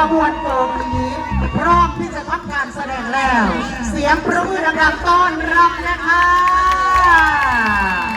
ขบวนโกงนี้พร้อมที่จะทำการแสดงแล้ว เสียงปรบมือดังต้อนรับนะคะ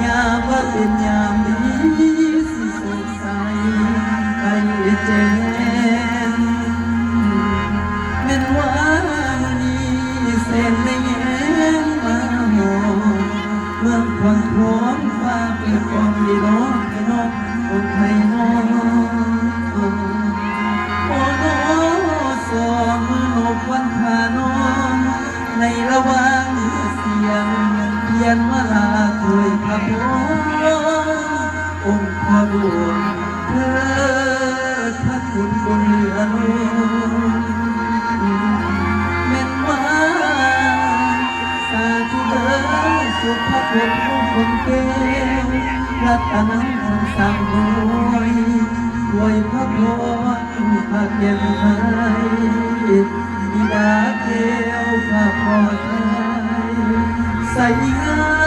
Nya Phật Nya หัวองค์พระบัวเธอท่านคุณบนเรือแม่นาสาธุสุภาพบุรุษคนเก่งรัตนังคำสั่งรวยรวยพระพรพระเก่งไทยบิดาเกลพระพรไทยใส่งา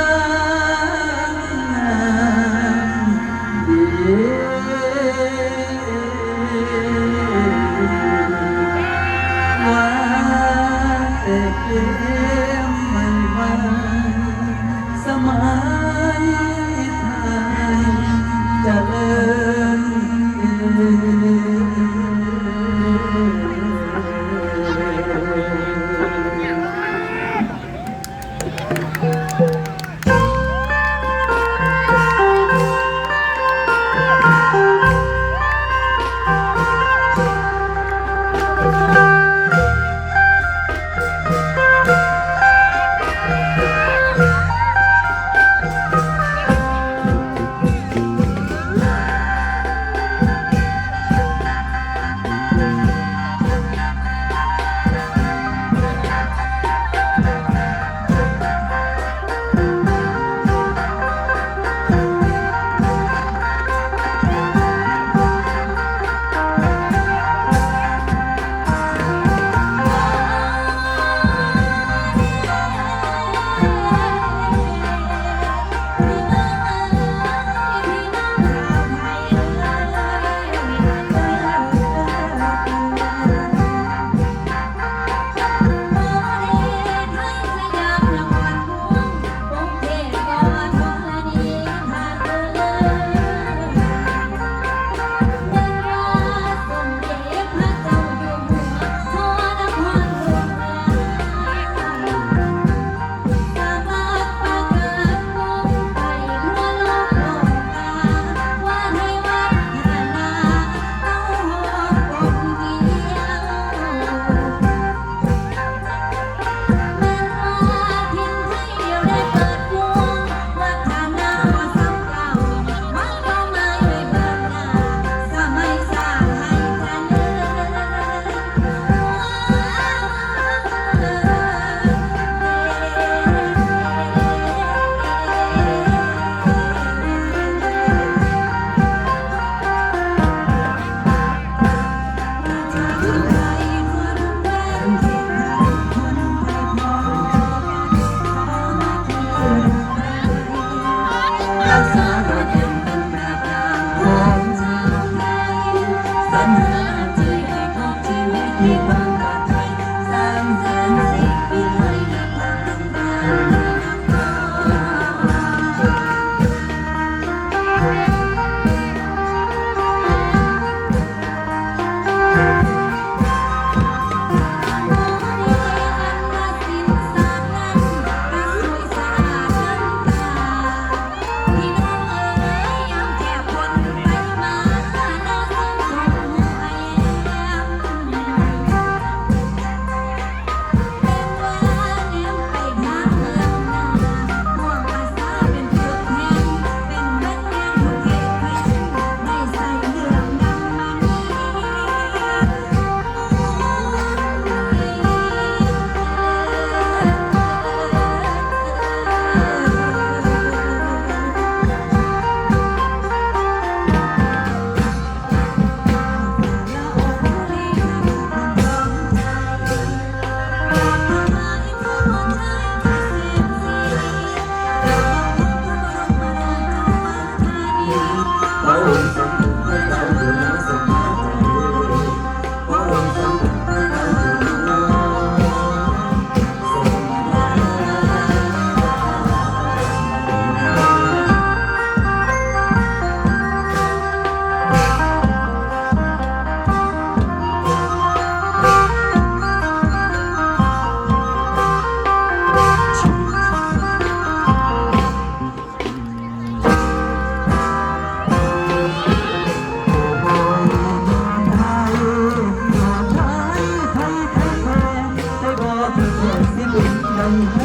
ใ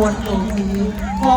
วนตรงนี้ขอ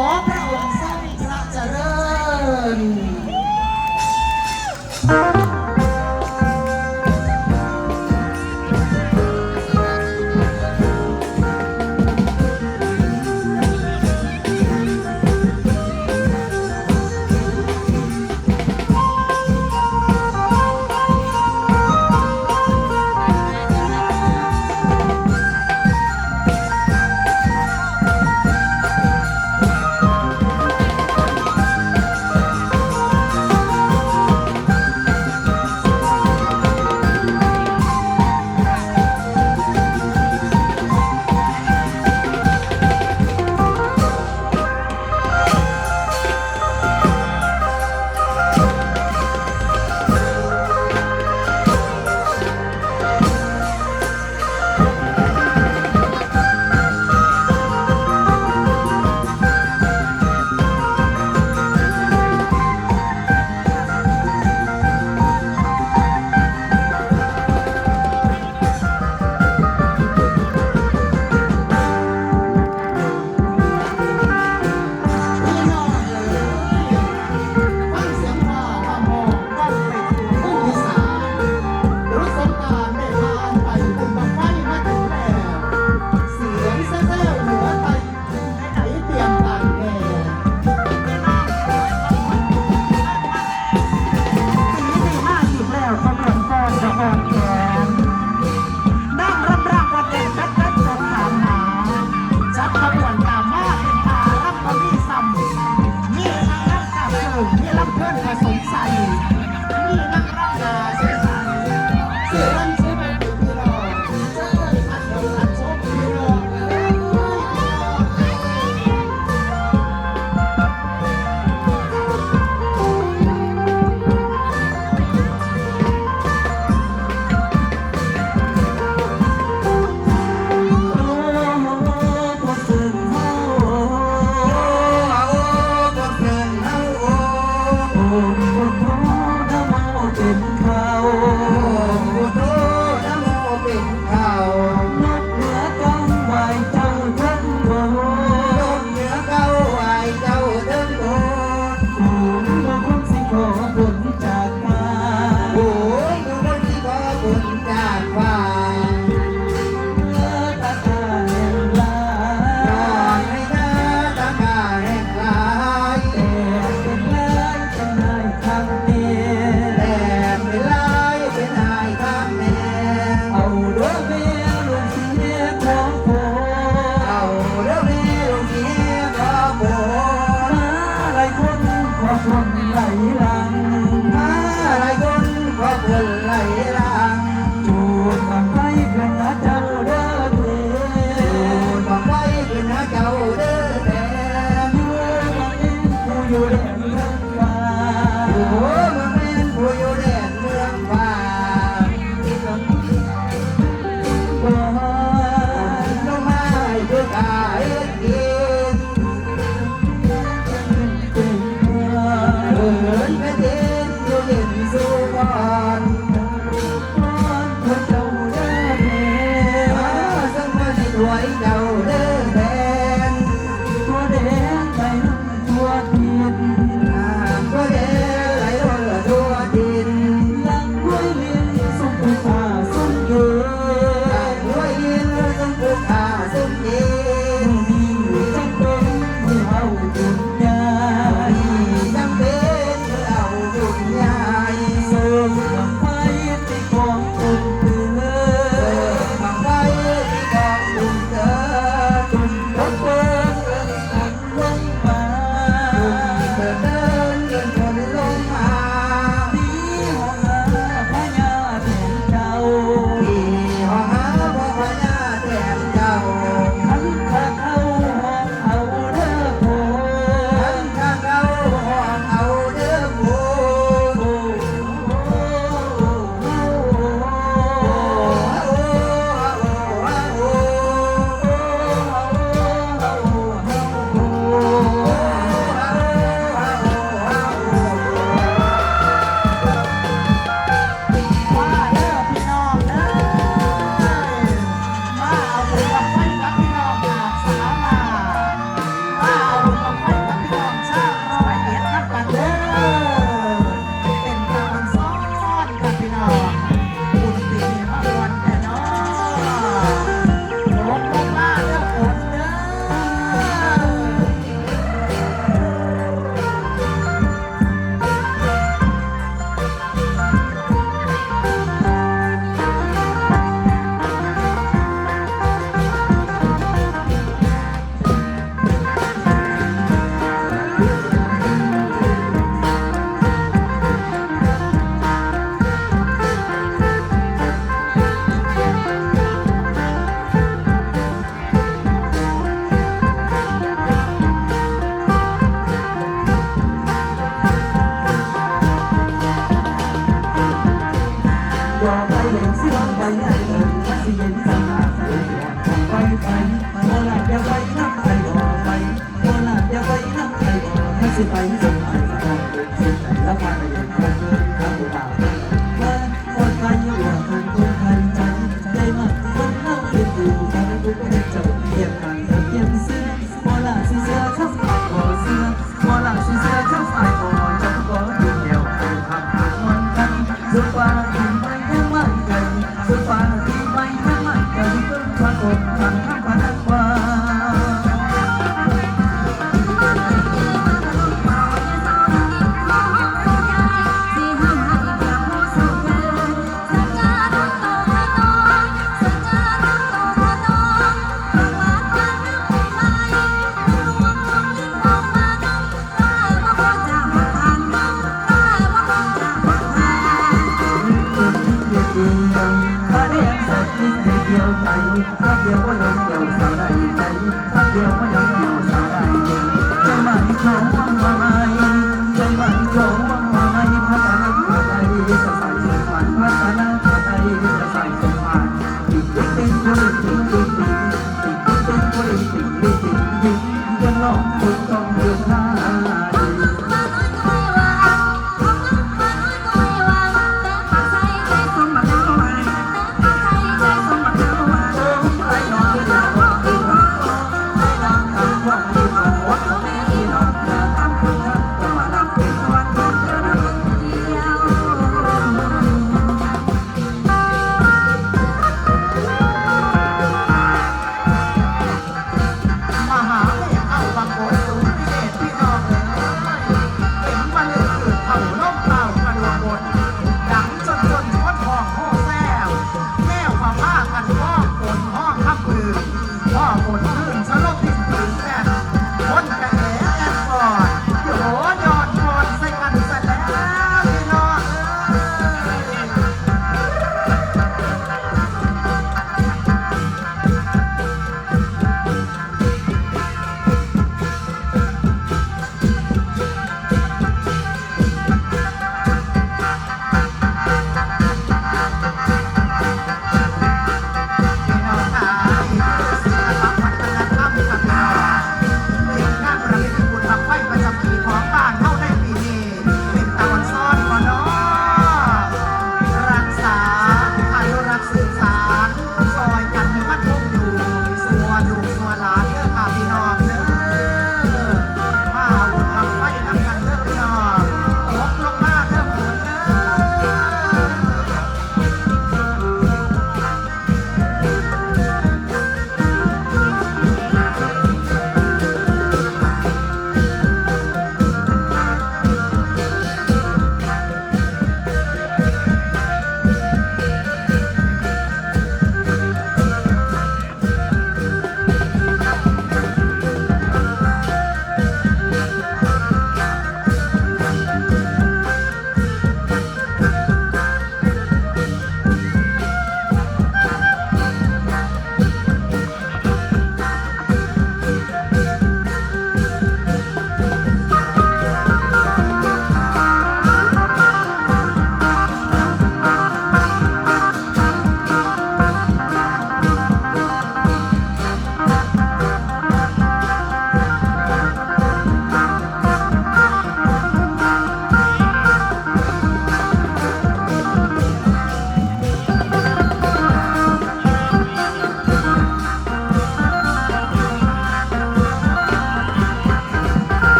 God.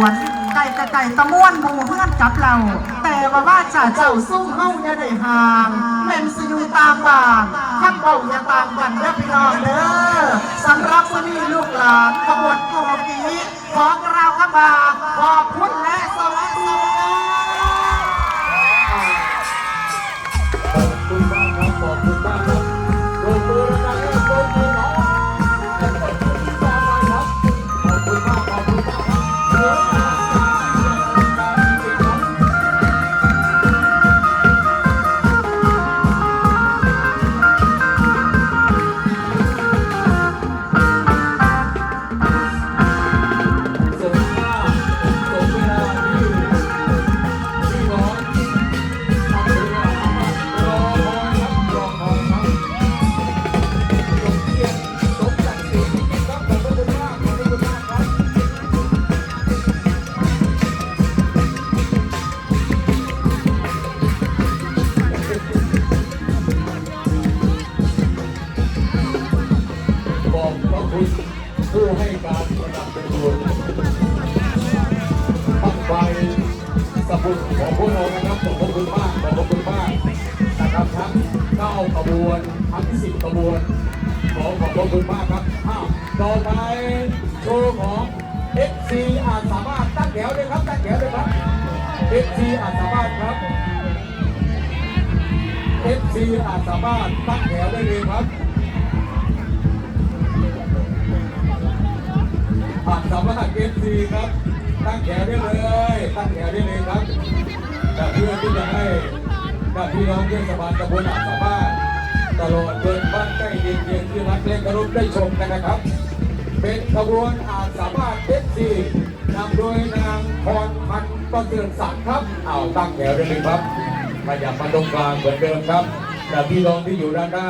วน ไก่แต่ไก่ตะม่วนหมูเพื่อนกับเรา แต่ว่าว่าจ่าเจ้าสู้เฮาอย่าได้ห่างแม่นสิอยู่ตามบ้านข้างเบาอย่าตามกันเด้อพี่น้องเด้อสำหรับวันนี้ลูกหลานขบวนโกกีของเราเข้ามาขอบคุณและสวัสดี วนทั้งสิบขบวนขอขอบพระคุณมากครับอ้าวต่อไปโชว์ของ FC อาจสามารถตั้งแถวเลยครับตั้งแถวเลยครับ FC อาจสามารถครับ FC อาจสามารถตั้งแถวได้เลยครับผ่านสามารถเอฟซีครับ ตั้งแถวได้เลย ตั้งแถวได้เลยครับแต่เพื่อที่จะให้กับพี่น้องเทศบาลตำบลอาจสามารถ ตลอดเดินบ้านใกล้เย็นเย็นที่รักเล่นกระรุได้ชมกันนะครับ เป็นขบวนอาสามารถเอฟซีนำโดยนางพรพันธ์ประเสริฐศักดิ์ครับเอาตั้งแถวได้เลยครับขยับมาตรงกลางเหมือนเดิมครับแต่พี่น้องที่อยู่ด้านหน้า